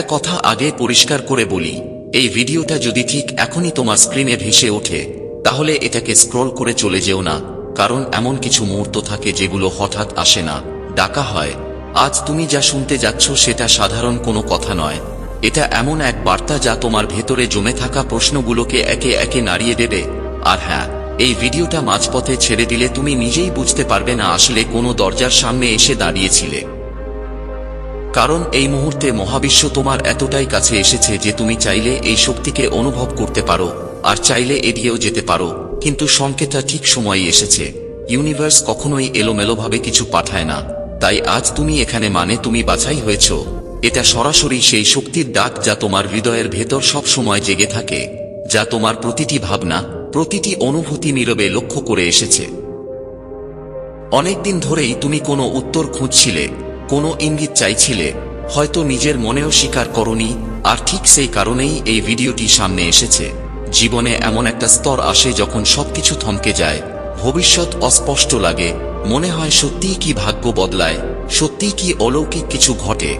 একটা কথা আগে পরিষ্কার করে বলি। এই ভিডিওটা যদি ঠিক এখনই তোমার স্ক্রিনে ভেসে ওঠে, তাহলে এটাকে স্ক্রল করে চলে যেও না, কারণ এমন কিছু মুহূর্ত থাকে যেগুলো হঠাৎ আসে না, ডাকা হয়। আজ তুমি যা শুনতে যাচ্ছ সেটা সাধারণ কোনো কথা নয়। এটা এমন এক বার্তা যা তোমার ভেতরে জমে থাকা প্রশ্নগুলোকে একে একে নাড়িয়ে দেবে। আর হ্যাঁ এই ভিডিওটা মাঝপথে ছেড়ে দিলে তুমি নিজেই বুঝতে পারবে না আসলে কোনো দরজার সামনে এসে দাঁড়িয়েছিলে। কারণ এই মুহূর্তে মহাবিশ্ব তোমার এতটাই কাছে এসেছে যে তুমি চাইলে এই শক্তিকে অনুভব করতে পারো, আর চাইলে এড়িয়েও যেতে পারো। কিন্তু সংকেতটা ঠিক সময়ে এসেছে। ইউনিভার্স কখনোই এলোমেলোভাবে কিছু পাঠায় না। তাই আজ তুমি এখানে মানে তুমি বাছাই হয়েছ। এটা সরাসরি সেই শক্তির ডাক যা তোমার হৃদয়ের ভেতর সব সময় জেগে থাকে, যা তোমার প্রতিটি ভাবনা, প্রতিটি অনুভূতি নীরবে লক্ষ্য করে এসেছে। অনেকদিন ধরেই তুমি কোনো উত্তর খুঁজছিলে কোনো ইঙ্গিত চাইছিলে, হয়তো নিজের মনেও স্বীকার করনি, আর ঠিক সেই কারণেই এই ভিডিওটি সামনে এসেছে। জীবনে এমন একটা স্তর আসে যখন সবকিছু থমকে যায়, ভবিষ্যৎ অস্পষ্ট লাগে, মনে হয় সত্যিই কি ভাগ্য বদলায়, সত্যিই কি অলৌকিক কিছু ঘটে,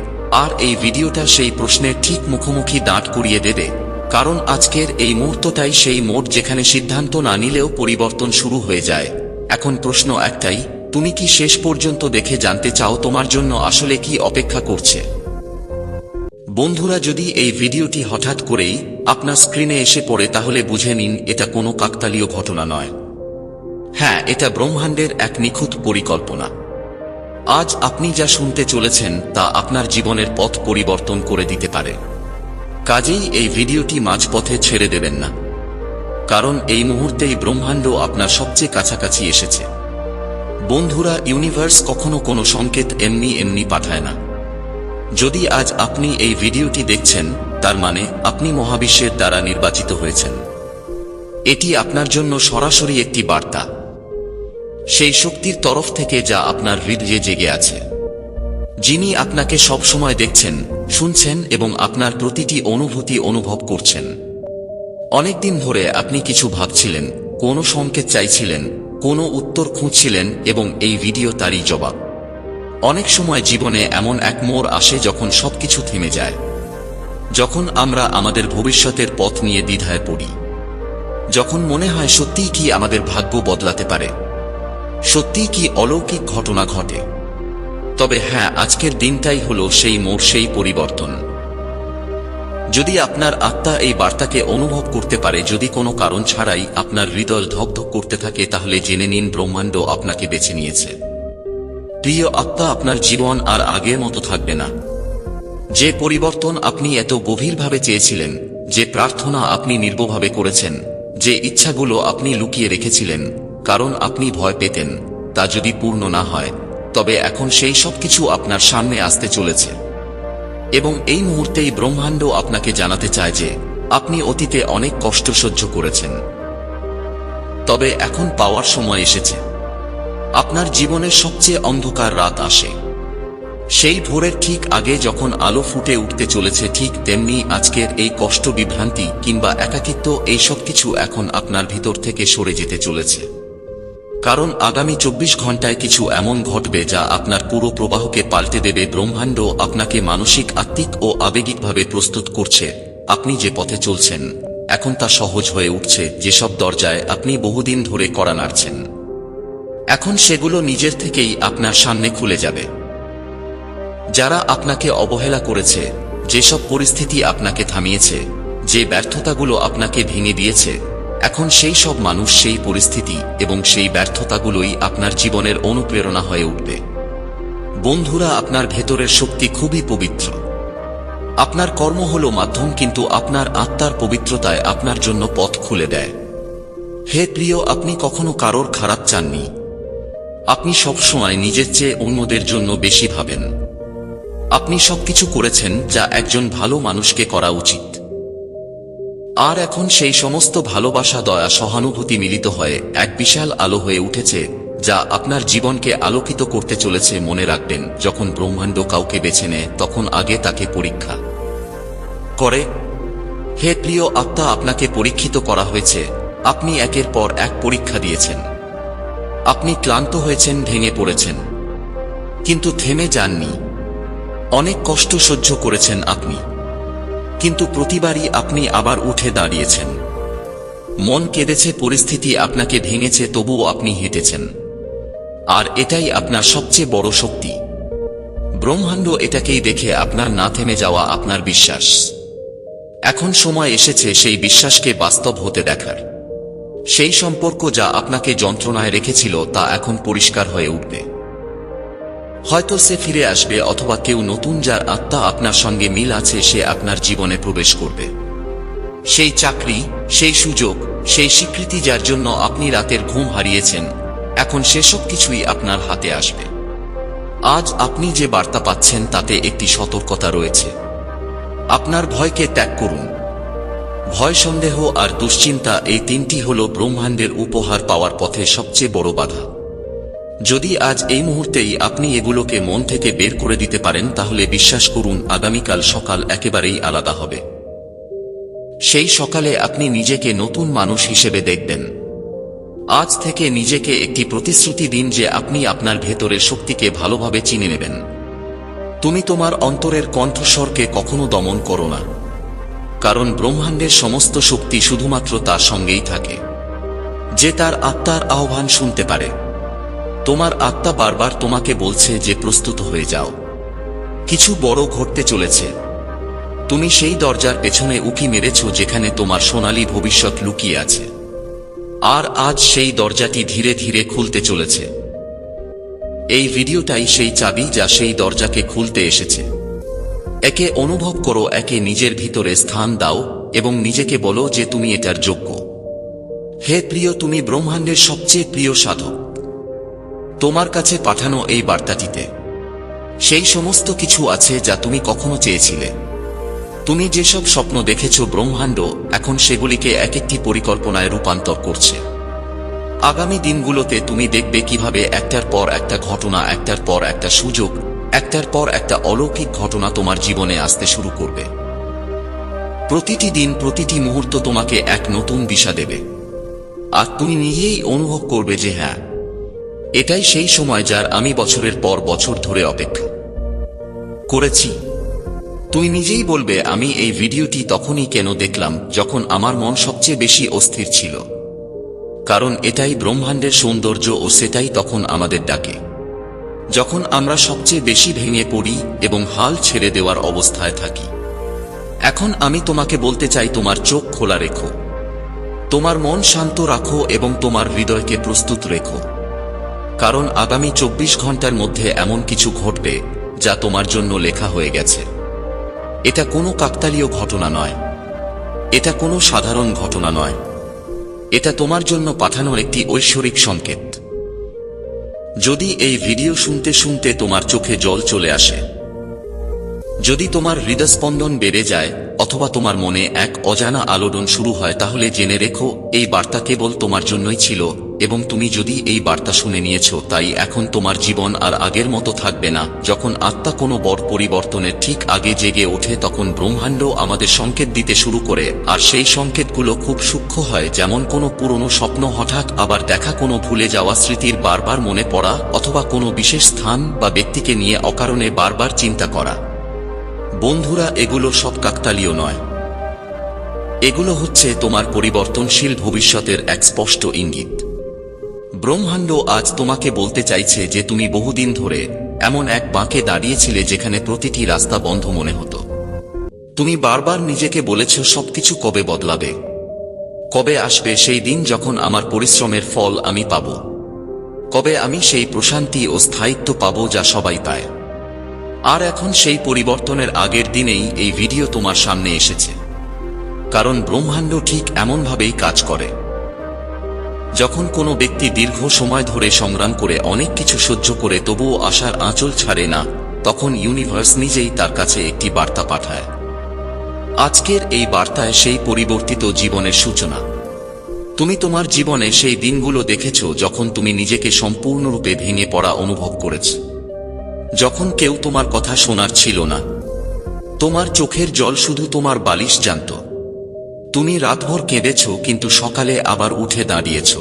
আর এই ভিডিওটা সেই প্রশ্নের ঠিক মুখোমুখি দাঁড় করিয়ে দেবে। কারণ আজকের এই মুহূর্তটাই সেই মোড় যেখানে সিদ্ধান্ত না নিলেও পরিবর্তন শুরু হয়ে যায়। এখন প্রশ্ন একটাই তুমি কি শেষ পর্যন্ত দেখে জানতে চাও তোমার জন্য আসলে কি অপেক্ষা করছে? বন্ধুরা, যদি এই ভিডিওটি হঠাৎ করেই আপনার স্ক্রিনে এসে পড়ে, তাহলে বুঝে নিন এটা কোনো কাকতালীয় ঘটনা নয়। হ্যাঁ এটা ব্রহ্মাণ্ডের এক নিখুঁত পরিকল্পনা। আজ আপনি যা শুনতে চলেছেন, তা আপনার জীবনের পথ পরিবর্তন করে দিতে পারে। কাজেই এই ভিডিওটি মাঝপথে ছেড়ে দেবেন না। কারণ এই মুহূর্তেই ব্রহ্মাণ্ড আপনার সবচেয়ে কাছাকাছি এসেছে। বন্ধুরা ইউনিভার্স কখনো কোনো সংকেত এমনি এমনি পাঠায় না। যদি আজ আপনি এই ভিডিওটি দেখছেন, তার মানে আপনি মহাবিশ্বের দ্বারা নির্বাচিত হয়েছেন। এটি আপনার জন্য সরাসরি একটি বার্তা। সেই শক্তির তরফ থেকে যা আপনার হৃদয়ে জেগে আছে। যিনি আপনাকে সবসময় দেখছেন, শুনছেন এবং আপনার প্রতিটি অনুভূতি অনুভব করছেন। অনেকদিন ধরে আপনি কিছু ভাবছিলেন, কোনো সংকেত চাইছিলেন কোনো উত্তর খুঁজছিলেন এবং এই ভিডিও তারই জবাব। অনেক সময় জীবনে এমন এক মোড় আসে যখন সবকিছু থেমে যায়। যখন আমরা আমাদের ভবিষ্যতের পথ নিয়ে দ্বিধায় পড়ি। যখন মনে হয় সত্যিই কি আমাদের ভাগ্য বদলাতে পারে। সত্যিই কি অলৌকিক ঘটনা ঘটে। তবে হ্যাঁ আজকের দিনটাই হলো সেই মোড়, সেই পরিবর্তন। যদি আপনার আত্মা এই বার্তাকে অনুভব করতে পারে, যদি কোনো কারণ ছাড়াই আপনার হৃদয় ধকধক করতে থাকে, তাহলে জেনে নিন ব্রহ্মাণ্ড আপনাকে বেছে নিয়েছে। প্রিয় আত্মা, আপনার জীবন আর আগের মতো থাকবে না। যে পরিবর্তন আপনি এত গভীরভাবে চেয়েছিলেন, যে প্রার্থনা আপনি নির্বভাবে করেছেন, যে ইচ্ছাগুলো আপনি লুকিয়ে রেখেছিলেন, কারণ আপনি ভয় পেতেন, তা যদি পূর্ণ না হয়, তবে এখন সেই সব কিছু আপনার সামনে আসতে চলেছে। এবং এই মুহূর্তেই ব্রহ্মাণ্ড আপনাকে জানাতে চায় যে আপনি অতীতে অনেক কষ্ট সহ্য করেছেন। তবে এখন পাওয়ার সময় এসেছে। আপনার জীবনের সবচেয়ে অন্ধকার রাত আসে। সেই ভোরের ঠিক আগে যখন আলো ফুটে উঠতে চলেছে, ঠিক তেমনি আজকের এই কষ্ট বিভ্রান্তি কিংবা একাকিত্ব, এই সব কিছু এখন আপনার ভিতর থেকে সরে যেতে চলেছে। কারণ আগামী চব্বিশ ঘন্টায় কিছু এমন ঘটবে যা আপনার পুরো প্রবাহকে পাল্টে দেবে, ব্রহ্মাণ্ড আপনাকে মানসিক, আত্মিক ও আবেগিকভাবে প্রস্তুত করছে। আপনি যে পথে চলছেন, এখন তা সহজ হয়ে উঠছে, যেসব দরজায় আপনি বহুদিন ধরে করা নাড়ছেন। এখন সেগুলো নিজের থেকেই আপনার সামনে খুলে যাবে। যারা আপনাকে অবহেলা করেছে, যেসব পরিস্থিতি আপনাকে থামিয়েছে, যে ব্যর্থতাগুলো আপনাকে ভেঙে দিয়েছে এখন সেই সব মানুষ সেই পরিস্থিতি এবং সেই ব্যর্থতাগুলোই আপনার জীবনের অনুপ্রেরণা হয়ে উঠবে। বন্ধুরা, আপনার ভেতরের শক্তি খুবই পবিত্র। আপনার কর্ম হল মাধ্যম, কিন্তু আপনার আত্মার পবিত্রতায় আপনার জন্য পথ খুলে দেয়। হে প্রিয়, আপনি কখনো কারোর খারাপ চাননি। আপনি সবসময় নিজের চেয়ে অন্যদের জন্য বেশি ভাবেন। আপনি সবকিছু করেছেন যা একজন ভালো মানুষকে করা উচিত। আর এখন সেই সমস্ত ভালোবাসা, দয়া, সহানুভূতি মিলিত হয়ে এক বিশাল আলো হয়ে উঠেছে, যা আপনার জীবনকে আলোকিত করতে চলেছে মনে রাখবেন, যখন ব্রহ্মাণ্ড কাউকে বেছে নেয়, তখন আগে তাকে পরীক্ষা করে। হে প্রিয় আত্মা, আপনাকে পরীক্ষিত করা হয়েছে, আপনি একের পর এক পরীক্ষা দিয়েছেন। আপনি ক্লান্ত হয়েছেন, ভেঙে পড়েছেন, কিন্তু থেমে যাননি। অনেক কষ্ট সহ্য করেছেন আপনি। কিন্তু প্রতিবারই আপনি আবার উঠে দাঁড়িয়েছেন। মন কেঁদেছে, পরিস্থিতি আপনাকে ভেঙেছে, তবুও আপনি হেঁটেছেন। আর এটাই আপনার সবচেয়ে বড় শক্তি। ব্রহ্মাণ্ড এটাকেই দেখে আপনার না থেমে যাওয়া আপনার বিশ্বাস। এখন সময় এসেছে সেই বিশ্বাসকে বাস্তব হতে দেখার। সেই সম্পর্ক যা আপনাকে যন্ত্রণায় রেখেছিল তা এখন পরিষ্কার হয়ে উঠবে। হয়তো সে ফিরে আসবে অথবা কেউ নতুন যার আত্মা আপনার সঙ্গে মিল আছে, সে আপনার জীবনে প্রবেশ করবে। সেই চাকরি, সেই সুযোগ, সেই স্বীকৃতি যার জন্য আপনি রাতের ঘুম হারিয়েছেন, এখন সেসব কিছুই আপনার হাতে আসবে। আজ আপনি যে বার্তা পাচ্ছেন, তাতে একটি সতর্কতা রয়েছে। আপনার ভয়কে ত্যাগ করুন। ভয়, সন্দেহ আর দুশ্চিন্তা এই তিনটি হল ব্রহ্মাণ্ডের উপহার পাওয়ার পথে সবচেয়ে বড় বাধা। যদি আজ এই মুহূর্তেই আপনি এগুলোকে মন থেকে বের করে দিতে পারেন, তাহলে বিশ্বাস করুন, আগামীকাল সকাল একেবারেই আলাদা হবে। সেই সকালে আপনি নিজেকে নতুন মানুষ হিসেবে দেখবেন। আজ থেকে নিজেকে একটি প্রতিশ্রুতি দিন যে আপনি আপনার ভেতরের শক্তিকে ভালোভাবে চিনে নেবেন। তুমি তোমার অন্তরের কণ্ঠস্বরকে কখনো দমন করো না। কারণ ব্রহ্মাণ্ডের সমস্ত শক্তি শুধুমাত্র তার সঙ্গেই থাকে। যে তার আত্মার আহ্বান শুনতে পারে। তোমার আত্মা বারবার তোমাকে বলছে যে প্রস্তুত হয়ে যাও। কিছু বড় ঘটতে চলেছে। তুমি সেই দরজার পেছনে উকি মেরেছ যেখানে তোমার সোনালী ভবিষ্যৎ লুকিয়ে আছে। আর আজ সেই দরজাটি ধীরে ধীরে খুলতে চলেছে। এই ভিডিওটাই সেই চাবি যা সেই দরজাকে খুলতে এসেছে। একে অনুভব করো, একে নিজের ভিতরে স্থান দাও এবং নিজেকে বলো যে তুমি এটার যোগ্য। হে প্রিয়, তুমি ব্রহ্মাণ্ডের সবচেয়ে প্রিয় সাধক। তোমার কাছে পাঠানো এই বার্তাটিতে। সেই সমস্ত কিছু আছে যা তুমি কখনো চেয়েছিলে। তুমি যেসব স্বপ্ন দেখেছ ব্রহ্মাণ্ড এখন সেগুলিকে এক একটি পরিকল্পনায় রূপান্তর করছে। আগামী দিনগুলোতে তুমি দেখবে কীভাবে একটার পর একটা ঘটনা, একটার পর একটা সুযোগ, একটার পর একটা অলৌকিক ঘটনা তোমার জীবনে আসতে শুরু করবে। প্রতিটি দিন, প্রতিটি মুহূর্ত তোমাকে এক নতুন দিশা দেবে। আর তুমি নিজেই অনুভব করবে যে হ্যাঁ এটাই সেই সময় যার আমি বছরের পর বছর ধরে অপেক্ষা। করেছি। তুমি নিজেই বলবে, আমি এই ভিডিওটি তখনই কেন দেখলাম, যখন আমার মন সবচেয়ে বেশি অস্থির ছিল। কারণ এটাই ব্রহ্মাণ্ডের সৌন্দর্য ও সেটাই তখন আমাদের ডাকে। যখন আমরা সবচেয়ে বেশি ভেঙে পড়ি এবং হাল ছেড়ে দেওয়ার অবস্থায় থাকি। এখন আমি তোমাকে বলতে চাই, তোমার চোখ খোলা রেখো। তোমার মন শান্ত রাখো এবং তোমার হৃদয়কে প্রস্তুত রেখো। কারণ আগামী চব্বিশ ঘণ্টার মধ্যে এমন কিছু ঘটবে যা তোমার জন্য লেখা হয়ে গেছে। এটা কোনো কাকতালীয় ঘটনা নয়। এটা কোনো সাধারণ ঘটনা নয়। এটা তোমার জন্য পাঠানো একটি ঐশ্বরিক সংকেত। যদি এই ভিডিও শুনতে শুনতে তোমার চোখে জল চলে আসে যদি তোমার হৃদস্পন্দন বেড়ে যায় অথবা তোমার মনে এক অজানা আলোড়ন শুরু হয়, তাহলে জেনে রেখো, এই বার্তা কেবল তোমার জন্যই ছিল, এবং তুমি যদি এই বার্তা শুনে নিয়েছ, তাই এখন তোমার জীবন আর আগের মতো থাকবে না। যখন আত্মা কোনো বড় পরিবর্তনের ঠিক আগে জেগে ওঠে, তখন ব্রহ্মাণ্ড আমাদের সংকেত দিতে শুরু করে, আর সেই সংকেতগুলো খুব সূক্ষ্ম হয়, যেমন কোনো পুরনো স্বপ্ন হঠাৎ আবার দেখা কোনো ভুলে যাওয়া স্মৃতির বারবার মনে পড়া, অথবা কোনো বিশেষ স্থান বা ব্যক্তিকে নিয়ে অকারণে বারবার চিন্তা করা। বন্ধুরা, এগুলো সব কাকতালীয় নয়। এগুলো হচ্ছে তোমার পরিবর্তনশীল ভবিষ্যতের এক স্পষ্ট ইঙ্গিত। ব্রহ্মাণ্ড আজ তোমাকে বলতে চাইছে যে তুমি বহুদিন ধরে এমন এক বাঁকে দাঁড়িয়েছিলে যেখানে প্রতিটি রাস্তা বন্ধ মনে হতো। তুমি বারবার নিজেকে বলেছ, সবকিছু কবে বদলাবে? কবে আসবে সেই দিন যখন আমার পরিশ্রমের ফল আমি পাব? কবে আমি সেই প্রশান্তি ও স্থায়িত্ব পাব যা সবাই পায়? আর এখন সেই পরিবর্তনের আগের দিনেই এই ভিডিও তোমার সামনে এসেছে। কারণ ব্রহ্মাণ্ড ঠিক এমনভাবেই কাজ করে। যখন কোনো ব্যক্তি দীর্ঘ সময় ধরে সংগ্রাম করে অনেক কিছু সহ্য করে তবুও আশার আঁচল ছাড়ে না, তখন ইউনিভার্স নিজেই তার কাছে একটি বার্তা পাঠায়। আজকের এই বার্তায় সেই পরিবর্তিত জীবনের সূচনা। তুমি তোমার জীবনে সেই দিনগুলো দেখেছ যখন তুমি নিজেকে সম্পূর্ণরূপে ভেঙে পড়া অনুভব করেছ। যখন কেউ তোমার কথা শোনার ছিল না, তোমার চোখের জল শুধু তোমার বালিশ জানত। তুমি রাতভর কেঁদেছ, কিন্তু সকালে আবার উঠে দাঁড়িয়েছ।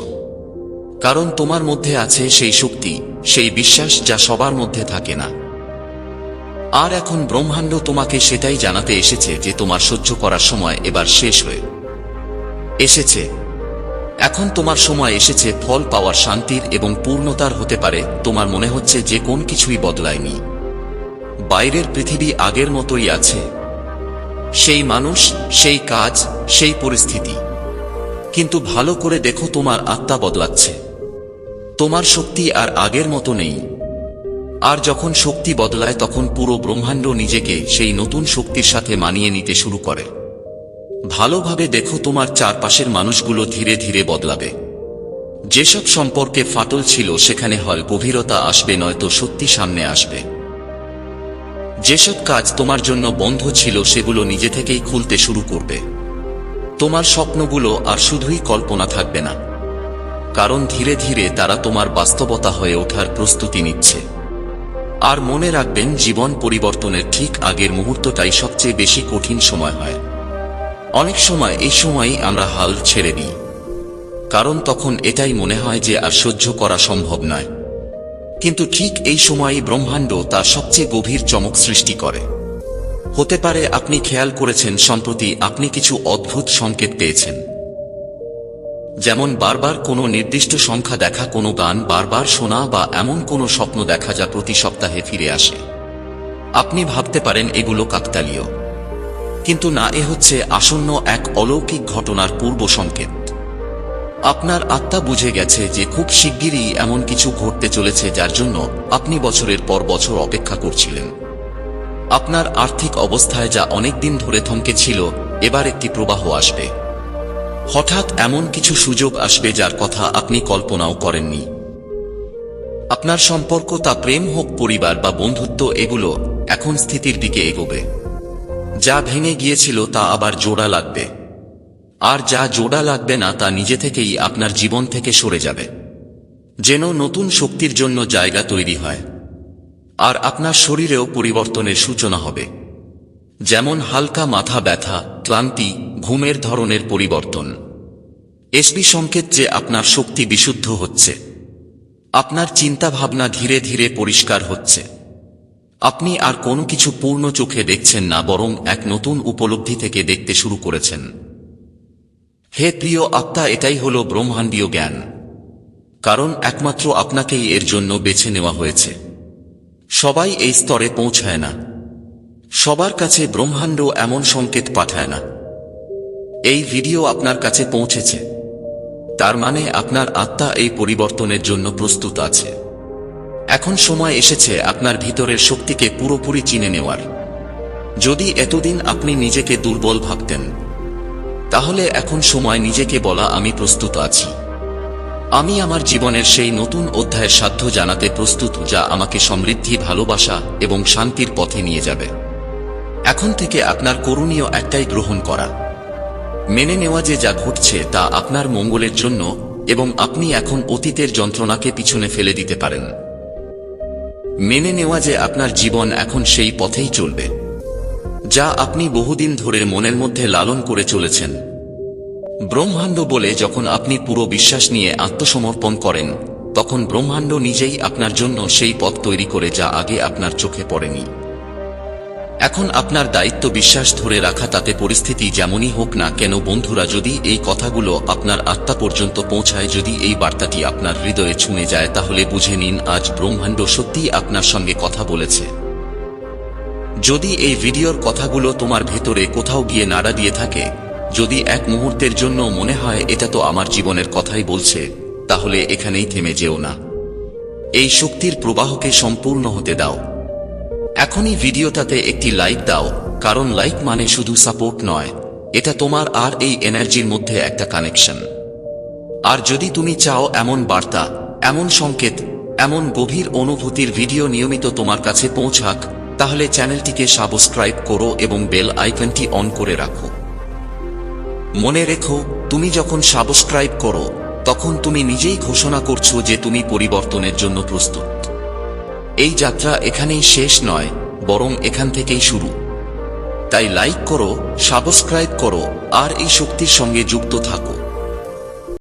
কারণ তোমার মধ্যে আছে সেই শক্তি, সেই বিশ্বাস যা সবার মধ্যে থাকে না। আর এখন ব্রহ্মাণ্ড তোমাকে সেটাই জানাতে এসেছে যে তোমার সহ্য করার সময় এবার শেষ হয়ে এসেছে। এখন তোমার সময় এসেছে, ফল পাওয়ার শান্তির এবং পূর্ণতার হতে পারে, তোমার মনে হচ্ছে যে কোন কিছুই বদলায়নি। বাইরের পৃথিবী আগের মতোই আছে। সেই মানুষ, সেই কাজ, সেই পরিস্থিতি। কিন্তু ভালো করে দেখো তোমার আত্মা বদলাচ্ছে। তোমার শক্তি আর আগের মতো নেই। আর যখন শক্তি বদলায় তখন পুরো ব্রহ্মাণ্ড নিজেকে সেই নতুন শক্তির সাথে মানিয়ে নিতে শুরু করে। ভালোভাবে দেখো তোমার চারপাশের মানুষগুলো ধীরে ধীরে বদলাবে। যেসব সম্পর্কে ফাটল ছিল সেখানে হয় গভীরতা আসবে নয়তো সত্যি সামনে আসবে। যেসব কাজ তোমার জন্য বন্ধ ছিল সেগুলো নিজে থেকেই খুলতে শুরু করবে। তোমার স্বপ্নগুলো আর শুধুই কল্পনা থাকবে না। কারণ ধীরে ধীরে তারা তোমার বাস্তবতা হয়ে ওঠার প্রস্তুতি নিচ্ছে। আর মনে রাখবেন, জীবন পরিবর্তনের ঠিক আগের মুহূর্তটাই সবচেয়ে বেশি কঠিন সময় হয়। অনেক সময় এই সময়ই আমরা হাল ছেড়ে দিই। কারণ তখন এটাই মনে হয় যে আর সহ্য করা সম্ভব নয়। কিন্তু ঠিক এই সময়ই ব্রহ্মাণ্ড তার সবচেয়ে গভীর চমক সৃষ্টি করে। হতে পারে আপনি খেয়াল করেছেন সম্প্রতি আপনি কিছু অদ্ভুত সংকেত পেয়েছেন। যেমন বারবার কোনো নির্দিষ্ট সংখ্যা দেখা কোনো গান, বারবার শোনা বা এমন কোনো স্বপ্ন দেখা যা প্রতি সপ্তাহে ফিরে আসে। আপনি ভাবতে পারেন এগুলো কাকতালীয়। কিন্তু না, এ হচ্ছে আসন্ন এক অলৌকিক ঘটনার পূর্ব সংকেত। আপনার আত্মা বুঝে গেছে যে খুব শিগগিরই এমন কিছু ঘটতে চলেছে যার জন্য আপনি বছরের পর বছর অপেক্ষা করছিলেন। আপনার আর্থিক অবস্থায় যা অনেক দিন ধরে থমকে ছিল, এবার একটি প্রবাহ আসবে। হঠাৎ এমন কিছু সুযোগ আসবে যার কথা আপনি কল্পনাও করেননি। আপনার সম্পর্ক তা প্রেম হোক পরিবার বা বন্ধুত্ব, এগুলো এখন স্থিতির দিকে এগোবে। যা ভেঙে গিয়েছিল তা আবার জোড়া লাগবে। আর যা জোড়া লাগবে না তা নিজে থেকেই আপনার জীবন থেকে সরে যাবে। যেন নতুন শক্তির জন্য জায়গা তৈরি হয়। আর আপনার শরীরেও পরিবর্তনের সূচনা হবে। যেমন হালকা মাথা ব্যথা, ক্লান্তি, ঘুমের ধরনের পরিবর্তন। এসবি সংকেত যে আপনার শক্তি বিশুদ্ধ হচ্ছে। আপনার চিন্তা ভাবনা ধীরে ধীরে পরিষ্কার হচ্ছে। আপনি আর কোনো কিছু পূর্ণ চোখে দেখছেন না, বরং এক নতুন উপলব্ধি থেকে দেখতে শুরু করেছেন। হে প্রিয় আত্মা, এটাই হল ব্রহ্মাণ্ডীয় জ্ঞান। কারণ একমাত্র আপনাকেই এর জন্য বেছে নেওয়া হয়েছে। সবাই এই স্তরে পৌঁছায় না। সবার কাছে ব্রহ্মাণ্ড এমন সংকেত পাঠায় না। এই ভিডিও আপনার কাছে পৌঁছেছে। তার মানে আপনার আত্মা এই পরিবর্তনের জন্য প্রস্তুত আছে। এখন সময় এসেছে আপনার ভিতরের শক্তিকে পুরোপুরি চিনে নেওয়ার। যদি এতদিন আপনি নিজেকে দুর্বল ভাবতেন, তাহলে এখন সময় নিজেকে বলা আমি প্রস্তুত আছি। আমি আমার জীবনের সেই নতুন অধ্যায়ের সাধ্য জানাতে প্রস্তুত যা আমাকে সমৃদ্ধি, ভালোবাসা এবং শান্তির পথে নিয়ে যাবে। এখন থেকে আপনার করণীয় একটাই গ্রহণ করা। মেনে নেওয়া যে যা ঘটছে তা আপনার মঙ্গলের জন্য এবং আপনি এখন অতীতের যন্ত্রণাকে পিছনে ফেলে দিতে পারেন। মেনে নেওয়া যে আপনার জীবন এখন সেই পথেই চলবে, যা আপনি বহুদিন ধরে মনের মধ্যে লালন করে চলেছেন। ব্রহ্মাণ্ড বলে যখন আপনি পুরো বিশ্বাস নিয়ে আত্মসমর্পণ করেন, তখন ব্রহ্মাণ্ড নিজেই আপনার জন্য সেই পথ তৈরি করে যা আগে আপনার চোখে পড়েনি। এখন আপনার দায়িত্ব বিশ্বাস ধরে রাখা, তাতে পরিস্থিতি যেমনই হোক না কেন, বন্ধুরা, যদি এই কথাগুলো আপনার আত্মা পর্যন্ত পৌঁছায়, যদি এই বার্তাটি আপনার হৃদয়ে ছুঁয়ে যায়, তাহলে বুঝে নিন, আজ ব্রহ্মাণ্ড সত্যিই আপনার সঙ্গে কথা বলেছে। যদি এই ভিডিওর কথাগুলো তোমার ভেতরে কোথাও গিয়ে নাড়া দিয়ে থাকে, যদি এক মুহূর্তের জন্য মনে হয়, এটা তো আমার জীবনের কথাই বলছে, তাহলে এখানেই থেমে যেও না। এই শক্তির প্রবাহকে সম্পূর্ণ হতে দাও। এখনই ভিডিওটাতে একটি লাইক দাও, কারণ লাইক মানে শুধু সাপোর্ট নয়, এটা তোমার আর এই এনার্জির মধ্যে একটা কানেকশন আর যদি তুমি চাও এমন বার্তা, এমন সংকেত, এমন গভীর অনুভূতির ভিডিও নিয়মিত তোমার কাছে পৌঁছাক, তাহলে চ্যানেলটিকে সাবস্ক্রাইব করো এবং বেল আইকনটি অন করে রাখো। মনে রেখো, তুমি যখন সাবস্ক্রাইব করো, তখন তুমি নিজেই ঘোষণা করছ যে তুমি পরিবর্তনের জন্য প্রস্তুত। এই যাত্রা এখানেই শেষ নয়, বরং এখান থেকেই শুরু। তাই লাইক করো সাবস্ক্রাইব করো, আর এই শক্তির সঙ্গে যুক্ত থাকো।